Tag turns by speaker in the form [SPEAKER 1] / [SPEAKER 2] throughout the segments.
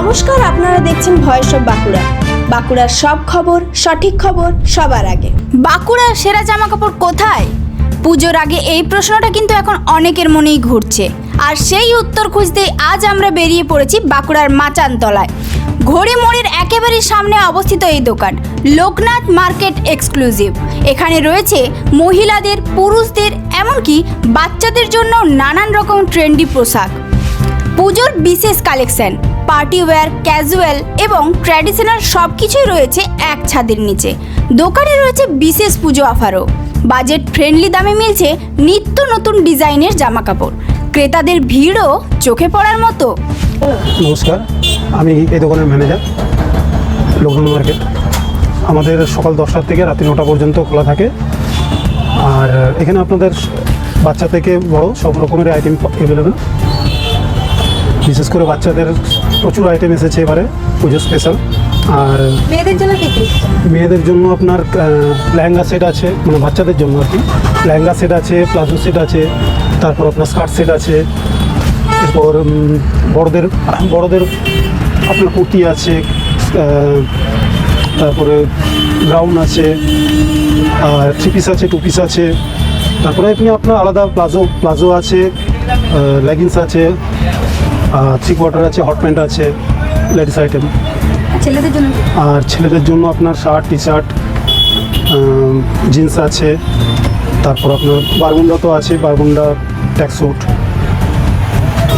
[SPEAKER 1] নমস্কার, আপনারা দেখছেন ভয়েস অফ বাঁকুড়া। বাঁকুড়ার সব খবর, সঠিক খবর, সবার আগে।
[SPEAKER 2] বাঁকুড়ার সেরা জামা কাপড় কোথায়? পুজোর আগে এই প্রশ্নটা কিন্তু এখন অনেকের মনেই ঘুরছে। আর সেই উত্তর খুঁজতেই আজ আমরা বেরিয়ে পড়েছি বাঁকুড়ার মাচানতলায়। ঘড়ি মোড়ের একেবারে সামনে অবস্থিত এই দোকান, লোকনাথ মার্কেট এক্সক্লুসিভ। এখানে রয়েছে মহিলাদের, পুরুষদের, এমনকি বাচ্চাদের জন্য নানান রকম ট্রেন্ডি পোশাক। পুজোর বিশেষ কালেকশন পার্টি ওয়্যার, ক্যাজুয়াল এবং ট্র্যাডিশনাল সব কিছুই রয়েছে এক ছাদের নিচে। দোকানে রয়েছে বিশেষ পুজো অফারও। বাজেট ফ্রেন্ডলি দামে মিলছে নিত্য নতুন ডিজাইনের জামা কাপড় ক্রেতাদের ভিড়ও চোখে পড়ার মতো।
[SPEAKER 3] নমস্কার, আমি এই দোকানের ম্যানেজার, লগ্ন মার্কেট। আমাদের সকাল দশটার থেকে রাত্রি নটা পর্যন্ত খোলা থাকে। আর এখানে আপনাদের বাচ্চা থেকে বড় সব রকমের আইটেম অ্যাভেলেবেল বিশেষ করে বাচ্চাদের প্রচুর আইটেম এসেছে এবারে পুজো স্পেশাল আর
[SPEAKER 1] মেয়েদের জন্য কি কি?
[SPEAKER 3] মেয়েদের জন্য আপনার লেহেঙ্গা সেট আছে মানে বাচ্চাদের জন্য আর কি। লেহেঙ্গা সেট আছে প্লাজো সেট আছে তারপর আপনার স্কার্ট সেট আছে এরপর বড়দের বড়দের আপনার কুর্তি আছে তারপরে গ্রাউন আছে আর থ্রি পিস আছে টু পিস আছে। তারপরে আপনি আপনার আলাদা প্লাজো প্লাজো আছে লেগিংস আছে। থ্রি কোয়ার্টার আছে হট প্যান্ট আছে লেডিস আইটেম
[SPEAKER 2] ছেলেদের জন্য?
[SPEAKER 3] আর ছেলেদের জন্য আপনার শার্ট টি শার্ট জিন্স আছে তারপর আপনার বারগুন্ডা তো আছে বারগুন্ডা ট্যাক্স স্যুট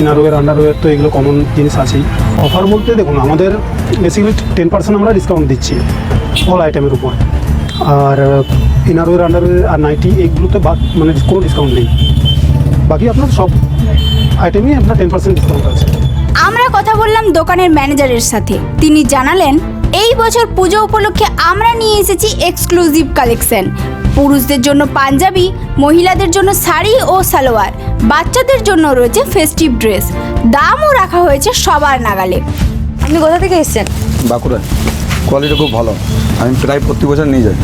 [SPEAKER 3] ইনারওয়ের আন্ডারওয়ের তো এগুলো কমন জিনিস আছেই। অফার বলতে দেখুন আমাদের বেসিক্যালি টেন পার্সেন্ট আমরা ডিসকাউন্ট দিচ্ছি অল আইটেমের উপর। আর ইনারওয়ের আন্ডারওয়ের আর নাইটি এইগুলোতে বাদ মানে কোনো ডিসকাউন্ট নেই। বাকি আপনার সব আইটেমই আপনার টেন পার্সেন্ট ডিসকাউন্ট আছে।
[SPEAKER 2] আমরা কথা বললাম দোকানের ম্যানেজারের সাথে। তিনি জানালেন এই বছর পুজো উপলক্ষে আমরা নিয়ে এসেছি এক্সক্লুসিভ কালেকশন পুরুষদের জন্য পাঞ্জাবি মহিলাদের জন্য শাড়ি ও সালোয়ার। বাচ্চাদের জন্য রয়েছে ফেস্টিভ ড্রেস দামও রাখা হয়েছে সবার নাগালে।
[SPEAKER 1] আপনি কোথা থেকে এসেছেন?
[SPEAKER 4] বাঁকুড়া। কোয়ালিটি খুব ভালো। আমি প্রায় প্রতি বছর নিয়ে যাই।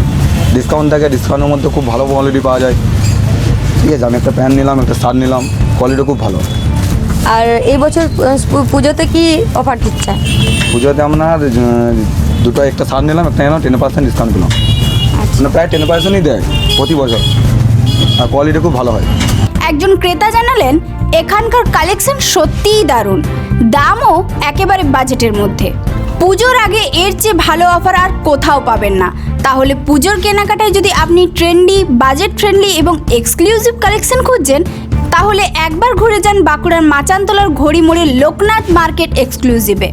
[SPEAKER 4] ডিসকাউন্ট থাকে ডিসকাউন্টের মধ্যে খুব ভালো কোয়ালিটি পাওয়া যায়। ঠিক আছে আমি একটা প্যান্ট নিলাম একটা শার্ট নিলাম কোয়ালিটি খুব ভালো।
[SPEAKER 5] আর এই বছর পুজোতে কি অফার দিচ্ছে?
[SPEAKER 4] পুজোতে আপনার দুটো একটা শার্ট নিলাম একটা নিলাম টেন পার্সেন্ট ডিসকাউন্ট পেলাম মানে প্রায় টেন পার্সেন্টই দেয় প্রতি বছর। আর কোয়ালিটি খুব ভালো হয়।
[SPEAKER 2] একজন ক্রেতা জানালেন এখানকার কালেকশন সত্যিই দারুণ। দামও একেবারে বাজেটের মধ্যে। পুজোর আগে এর চেয়ে ভালো অফার আর কোথাও পাবেন না। তাহলে পুজোর কেনাকাটায় যদি আপনি ট্রেন্ডি বাজেট ফ্রেন্ডলি এবং এক্সক্লুসিভ কালেকশন খুঁজছেন, তাহলে একবার ঘুরে যান বাঁকুড়ার মাচানতলার ঘড়ি মোড়ের লোকনাথ মার্কেট এক্সক্লুসিভে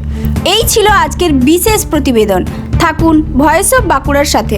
[SPEAKER 2] এই ছিল আজকের বিশেষ প্রতিবেদন। থাকুন ভয়েস অফ বাঁকুড়ার সাথে।